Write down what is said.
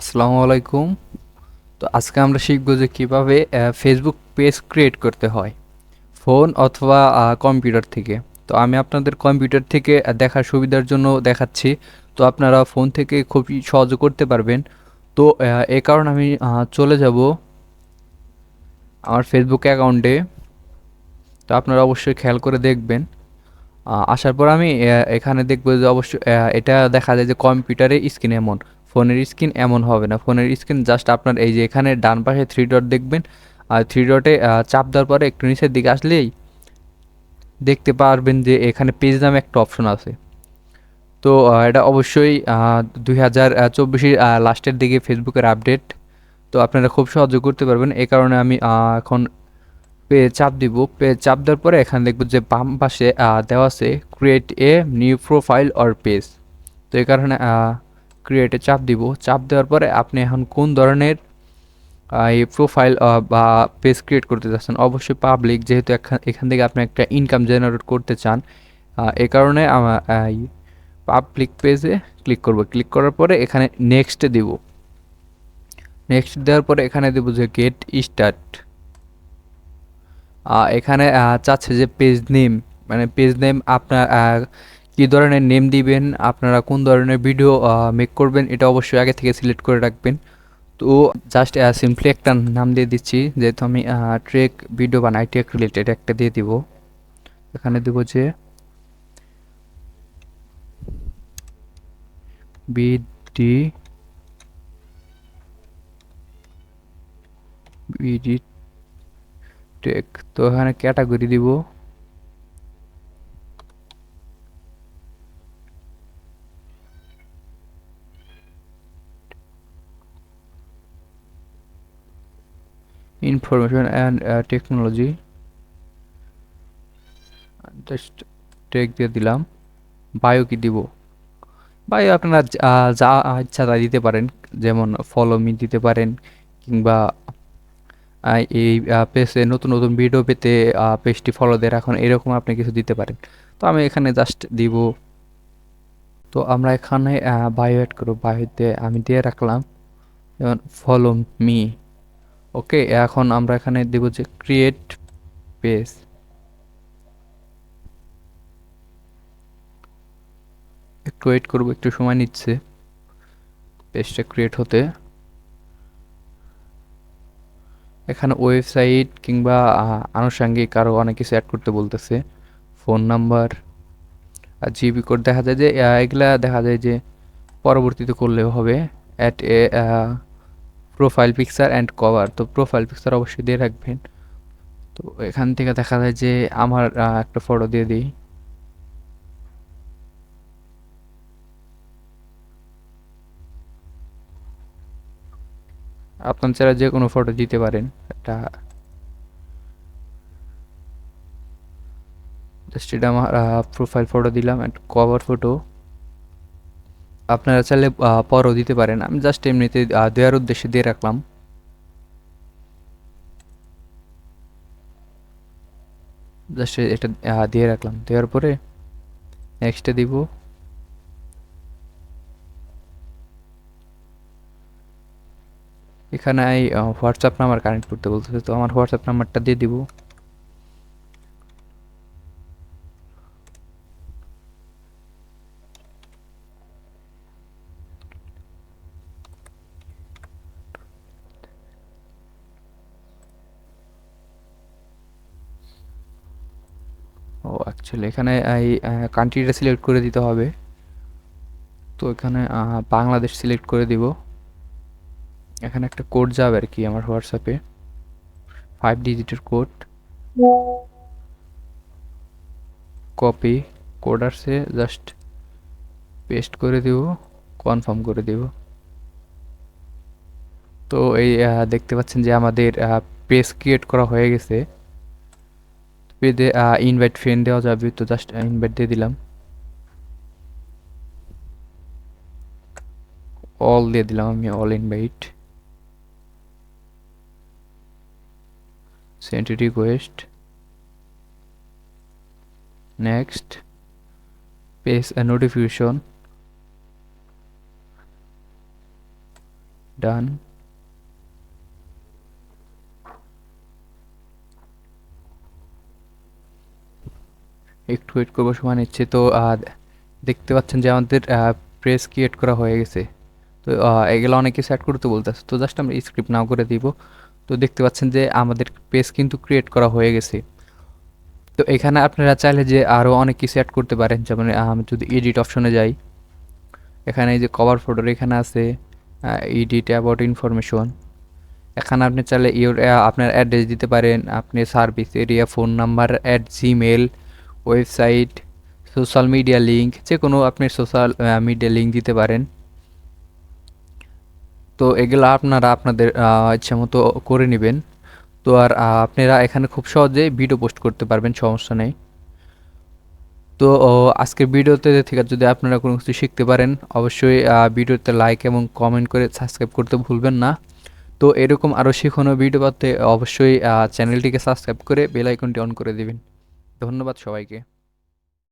আসসালামু আলাইকুম। তো আজকে আমরা শিখব যে কীভাবে ফেসবুক পেজ ক্রিয়েট করতে হয় ফোন অথবা কম্পিউটার থেকে। তো আমি আপনাদের কম্পিউটার থেকে দেখার সুবিধার জন্য দেখাচ্ছি। তো আপনারা ফোন থেকে খুবই সহজ করতে পারবেন। তো এ কারণে আমি চলে যাব আমার ফেসবুক অ্যাকাউন্টে তো আপনারা অবশ্যই খেয়াল করে দেখবেন। আসার পর আমি এখানে দেখব যে অবশ্যই এটা দেখা যায় যে কম্পিউটারে স্ক্রিন এমন। ফোনের স্ক্রিন এমন হবে না। ফোনের স্ক্রিন জাস্ট আপনার এই যে এখানে ডান পাশে থ্রি ডট দেখবেন। আর থ্রি ডটে চাপ দেওয়ার পরে একটু নিচের দিকে আসলেই দেখতে পারবেন যে এখানে পেজ নামে একটা অপশন আছে। তো এটা অবশ্যই দুই হাজার চব্বিশের লাস্টের দিকে ফেসবুকের আপডেট তো আপনারা খুব সহজে করতে পারবেন। এই কারণে আমি এখন পে চাপ দিব। পে চাপ দেওয়ার পরে এখানে দেখব যে বাম পাশে দেওয়া আছে create a new profile or page তো এই কারণে ক্রিয়েটে চাপ দিব। চাপ দেওয়ার পরে আপনি এখন কোন ধরনের এই প্রোফাইল বা পেজ ক্রিয়েট করতে চাচ্ছেন? অবশ্যই পাবলিক যেহেতু এখান- থেকে আপনি একটা ইনকাম জেনারেট করতে চান এই কারণে পাবলিক পেজে ক্লিক করব। ক্লিক করার পরে এখানে নেক্সটে দিব। নেক্সট দেওয়ার পরে এখানে দেব যে গেট স্টার্ট এখানে চাচ্ছে যে পেজ নেম মানে পেজ নেম আপনার কী ধরনের নেম দিবেন, আপনারা কোন ধরনের ভিডিও মেক করবেন, এটা অবশ্যই আগে থেকে সিলেক্ট করে রাখবেন। তো জাস্ট সিম্পলি একটা নাম দিয়ে দিচ্ছি, যেহেতু আমি ট্রেক ভিডিও বানাই ট্রেক রিলেটেড একটা দিয়ে দিব। এখানে দেব যে বিডি বিডি টেক তো এখানে ক্যাটাগরি দিব। Information and technology just tech দিয়ে দিলাম। বায়ো কি দিব? বায়ো আপনারা যা ইচ্ছা তাই দিতে পারেন। যেমন ফলো মি দিতে পারেন কিংবা এই পেজে নতুন নতুন ভিডিও পেতে পেজটি ফলো দিয়ে রাখুন এরকম আপনি কিছু দিতে পারেন। তো আমি এখানে জাস্ট দিব। তো আমরা এখানে বায়ো অ্যাড করব। বায়োতে আমি দিয়ে রাখলাম। যেমন ফলো মি ওকে, এখন আমরা এখানে দেব যে ক্রিয়েট পেজ একটু ওয়েট করব, একটু সময় নিচ্ছে পেজটা ক্রিয়েট হতে। এখানে ওয়েবসাইট কিংবা আনুষঙ্গিক আরও অনেক কিছু অ্যাড করতে বলতেছে। ফোন নাম্বার আর জিবি কোড দেখা যায় যে এগুলা দেখা যায় যে পরবর্তীতে করলেও হবে। Add a profile picture and cover তো প্রোফাইল পিকচার অবশ্যই দিয়ে রাখবেন। তো এখান থেকে দেখা যায় যে আমার একটা ফটো দিয়ে দিই। আপনার ছাড়া যে কোনো ফটো দিতে পারেন। একটা জাস্ট এটা আমার প্রোফাইল ফটো দিলাম অ্যান্ড কভার ফটো আপনারা চাইলে পরও দিতে পারেন। আমি জাস্ট এমনিতে দেওয়ার উদ্দেশ্যে দিয়ে রাখলাম। জাস্ট এটা দিয়ে রাখলাম। দেওয়ার পরে নেক্সটে দিব। এখানে হোয়াটসঅ্যাপ নাম্বার কানেক্ট করতে বলতেছে, তো আমার হোয়াটসঅ্যাপ নাম্বারটা দিয়ে দিব। ও অ্যাকচুয়ালি এখানে, এই কান্ট্রিটা সিলেক্ট করে দিতে হবে। তো এখানে বাংলাদেশ সিলেক্ট করে দিব। এখানে একটা কোড যাবে আর কি আমার হোয়াটসঅ্যাপে ফাইভ ডিজিটের কোড কপি কোড আসছে জাস্ট পেস্ট করে দিব কনফার্ম করে দিব। তো এই দেখতে পাচ্ছেন যে আমাদের পেজ ক্রিয়েট করা হয়ে গেছে। পেজে ইনভাইট ফ্রেন্ড দেওয়া যাবে, তো জাস্ট ইনভাইট দিয়ে দিলাম। অল দিয়ে দিলাম আমি all invite request next paste a notification done একটু ওয়েট করব, সময় নিচ্ছে। তো দেখতে পাচ্ছেন যে আমাদের প্রেস ক্রিয়েট করা হয়ে গেছে। তো এগুলো অনেক কিছু অ্যাড করতে বলতেছে। তো জাস্ট আমরা স্ক্রিপ্ট নাও করে দিব। তো দেখতে পাচ্ছেন যে আমাদের পেজ কিন্তু ক্রিয়েট করা হয়ে গেছে। তো এখানে আপনারা চাইলে যে আরও অনেক কিছু অ্যাড করতে পারেন। যেমন আমি যদি এডিট অপশনে যাই। এখানে এই যে কভার ফটোর এখানে আছে এডিট অ্যাবাউট ইনফরমেশন এখানে আপনি চাইলে ইউর আপনার অ্যাড্রেস দিতে পারেন। আপনি service area phone number at Gmail website social media link যে কোনো আপনি সোশ্যাল মিডিয়া লিঙ্ক দিতে পারেন। তো এগুলো আপনারা আপনাদের ইচ্ছা মতো করে নেবেন। তো আর আপনারা এখানে খুব সহজে ভিডিও পোস্ট করতে পারবেন, সমস্যা নেই। তো আজকের ভিডিওতে থেকে যদি আপনারা কোনো কিছু শিখতে পারেন, অবশ্যই ভিডিওতে লাইক এবং কমেন্ট করে সাবস্ক্রাইব করতে ভুলবেন না। তো এরকম আরও শিখানো ভিডিও পাতে অবশ্যই চ্যানেলটিকে সাবস্ক্রাইব করে বেল আইকনটি অন করে দিবেন। ধন্যবাদ সবাইকে।